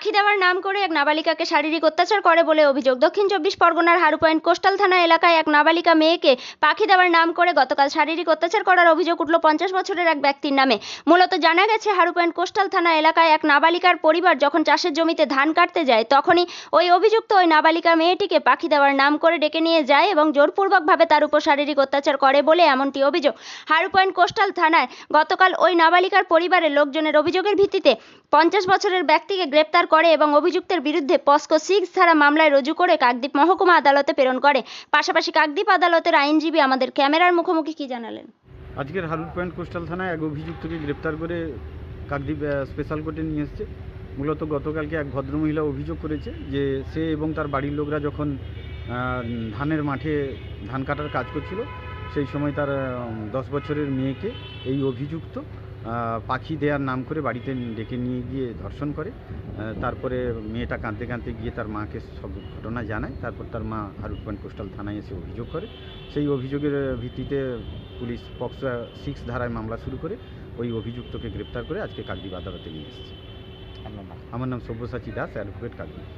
পাখি দেওয়ার নাম করে এক নাবালিকাকে শারীরিক অত্যাচার করে বলে অভিযোগ। দক্ষিণ চব্বিশ পরগনার হারু পয়েন্ট কোস্টাল থানা এলাকায় এক নাবালিকা মেয়েকে পাখি দেওয়ার নাম করে গতকাল শারীরিক অত্যাচার করার অভিযোগ উঠল পঞ্চাশ বছরের এক ব্যক্তির নামে। মূলত জানা গেছে হারু পয়েন্ট কোস্টাল থানা এলাকায় এক নাবালিকার পরিবার যখন চাষের জমিতে ধান কাটতে যায়, তখনই ওই অভিযুক্ত ওই নাবালিকা মেয়েটিকে পাখি দেওয়ার নাম করে ডেকে নিয়ে যায় এবং জোরপূর্বকভাবে তার উপর শারীরিক অত্যাচার করে বলে এমনটি অভিযোগ। হারু পয়েন্ট কোস্টাল থানায় গতকাল ওই নাবালিকার পরিবারের লোকজনের অভিযোগের ভিত্তিতে পঞ্চাশ বছরের ব্যক্তিকে গ্রেপ্তার করে এবং অভিযুক্তের বিরুদ্ধে পস্কো সিক্স ধারা মামলায় রুজু করে কাকদ্বীপ মহকুমা আদালতে প্রেরণ করে। পাশাপাশি কাকদ্বীপ আদালতের আইনজীবী আমাদের ক্যামেরার মুখোমুখি কি জানালেন? আজকের হারুর পয়েন্ট কোস্টাল থানায় এক অভিযুক্তকে গ্রেপ্তার করে কাকদ্বীপ স্পেশাল কোর্টে নিয়ে এসছে। মূলত গতকালকে এক ভদ্রমহিলা অভিযোগ করেছে যে সে এবং তার বাড়ির লোকরা যখন ধানের মাঠে ধান কাটার কাজ করছিল, সেই সময় তার দশ বছরের মেয়েকে এই অভিযুক্ত পাখি দেওয়ার নাম করে বাড়িতে ডেকে নিয়ে গিয়ে ধর্ষণ করে। তারপরে মেয়েটা কাঁদতে কাঁদতে গিয়ে তার মাকে সব ঘটনা জানায়। তারপর তার মা পয়েন্ট কোস্টাল থানায় এসে অভিযোগ করে। সেই অভিযোগের ভিত্তিতে পুলিশ পক্সো সিক্স ধারায় মামলা শুরু করে। ওই অভিযুক্তকে গ্রেপ্তার করে আজকে কাকদ্বীপ আদালতে নিয়ে এসেছে। আমার নাম সব্যসাচী দাস অ্যাডভোকেট কাকদ্বীপ।